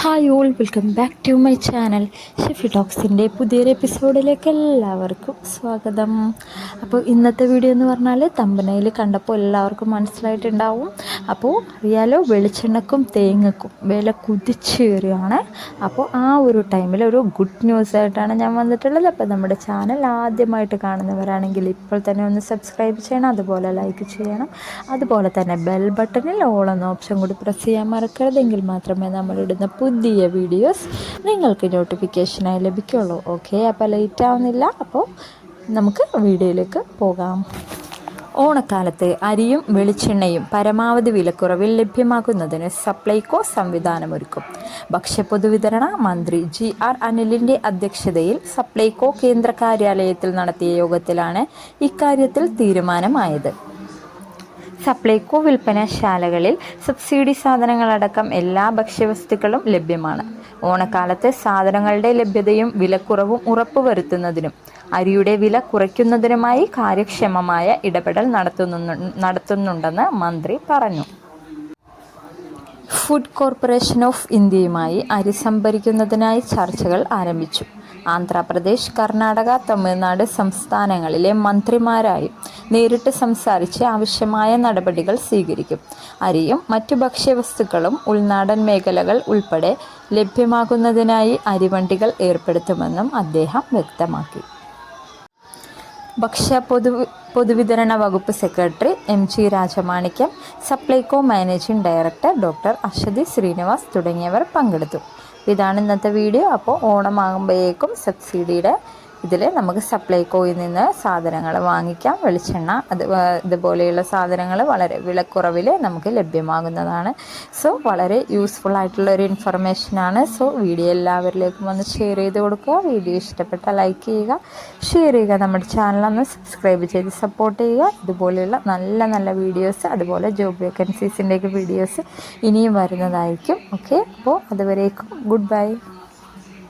Hi all welcome back to my channel Shefi ടോക്സിന്റെ പുതിയൊരു എപ്പിസോഡിലേക്ക് എല്ലാവർക്കും സ്വാഗതം. അപ്പോൾ ഇന്നത്തെ വീഡിയോ എന്ന് പറഞ്ഞാൽ തമ്പനയിൽ കണ്ടപ്പോൾ എല്ലാവർക്കും മനസ്സിലായിട്ടുണ്ടാവും. അപ്പോൾ അറിയാലോ വെളിച്ചെണ്ണക്കും തേങ്ങക്കും വില കുതിച്ചേറുകയാണ് അപ്പോൾ ആ ഒരു ടൈമിൽ ഒരു ഗുഡ് ന്യൂസ് ആയിട്ടാണ് ഞാൻ വന്നിട്ടുള്ളത്. അപ്പോൾ നമ്മുടെ ചാനൽ ആദ്യമായിട്ട് കാണുന്നവരാണെങ്കിൽ ഇപ്പോൾ തന്നെ ഒന്ന് സബ്സ്ക്രൈബ് ചെയ്യണം അതുപോലെ ലൈക്ക് ചെയ്യണം. അതുപോലെ തന്നെ ബെൽ ബട്ടണിൽ ഓൾ എന്ന ഓപ്ഷൻ കൂടി പ്രസ് ചെയ്യാൻ മറക്കരുതെങ്കിൽ മാത്രമേ നമ്മളിടുന്ന പുതിയ വീഡിയോസ് നിങ്ങൾക്ക് നോട്ടിഫിക്കേഷനായി ലഭിക്കുള്ളൂ. ഓക്കെ അപ്പോൾ ലേറ്റ് ആവുന്നില്ല. അപ്പോൾ നമുക്ക് വീഡിയോയിലേക്ക് പോകാം. ഓണക്കാലത്ത് അരിയും വെളിച്ചെണ്ണയും പരമാവധി വിലക്കുറവിൽ ലഭ്യമാക്കുന്നതിന് സപ്ലൈകോ സംവിധാനമൊരുക്കും. ഭക്ഷ്യപൊതുവിതരണ മന്ത്രി ജി ആർ അനിലിന്റെ അധ്യക്ഷതയിൽ സപ്ലൈകോ കേന്ദ്ര കാര്യാലയത്തിൽ നടത്തിയ യോഗത്തിലാണ് ഇക്കാര്യത്തിൽ തീരുമാനമായത്. സപ്ലൈകോ വിൽപ്പനശാലകളിൽ സബ്സിഡി സാധനങ്ങളടക്കം എല്ലാ ഭക്ഷ്യവസ്തുക്കളും ലഭ്യമാണ്. ഓണക്കാലത്ത് സാധനങ്ങളുടെ ലഭ്യതയും വിലക്കുറവും ഉറപ്പുവരുത്തുന്നതിനും അരിയുടെ വില കുറയ്ക്കുന്നതിനുമായി കാര്യക്ഷമമായ ഇടപെടൽ നടത്തുന്നു നടത്തുന്നുണ്ടെന്ന് മന്ത്രി പറഞ്ഞു. ഫുഡ് കോർപ്പറേഷൻ ഓഫ് ഇന്ത്യയുമായി അരി സംഭരിക്കുന്നതിനായി ചർച്ചകൾ ആരംഭിച്ചു. ആന്ധ്രാപ്രദേശ് കർണാടക തമിഴ്നാട് സംസ്ഥാനങ്ങളിലെ മന്ത്രിമാരായും നേരിട്ട് സംസാരിച്ച് ആവശ്യമായ നടപടികൾ സ്വീകരിക്കും. അരിയും മറ്റു ഭക്ഷ്യവസ്തുക്കളും ഉൾനാടൻ മേഖലകൾ ഉൾപ്പെടെ ലഭ്യമാകുന്നതിനായി അരിവണ്ടികൾ ഏർപ്പെടുത്തുമെന്നും അദ്ദേഹം വ്യക്തമാക്കി. ഭക്ഷ്യ പൊതു പൊതുവിതരണ വകുപ്പ് secretary M G Rajamanickam Supplyco managing director doctor Aswathy Srinivas തുടങ്ങിയവർ പങ്കെടുത്തു. ഇതാണ് ഇന്നത്തെ വീഡിയോ. അപ്പോൾ ഓണമാകുമ്പോഴേക്കും സബ്സിഡിയുടെ ഇതിൽ നമുക്ക് സപ്ലൈകോയിൽ നിന്ന് സാധനങ്ങൾ വാങ്ങിക്കാം. വെളിച്ചെണ്ണ അത് ഇതുപോലെയുള്ള സാധനങ്ങൾ വളരെ വിലക്കുറവിൽ നമുക്ക് ലഭ്യമാകുന്നതാണ്. സോ വളരെ യൂസ്ഫുൾ ആയിട്ടുള്ള ഒരു ഇൻഫർമേഷനാണ് സോ വീഡിയോ എല്ലാവരിലേക്കും ഒന്ന് ഷെയർ ചെയ്ത് കൊടുക്കുക. വീഡിയോ ഇഷ്ടപ്പെട്ട ലൈക്ക് ചെയ്യുക. ഷെയർ ചെയ്യുക നമ്മുടെ ചാനലൊന്ന് സബ്സ്ക്രൈബ് ചെയ്ത് സപ്പോർട്ട് ചെയ്യുക. ഇതുപോലെയുള്ള നല്ല നല്ല വീഡിയോസ് അതുപോലെ ജോബ് വേക്കൻസീസിന്റെയൊക്കെ വീഡിയോസ് ഇനിയും വരുന്നതായിരിക്കും. ഓക്കെ അപ്പോൾ അതുവരേക്കും ഗുഡ് ബൈ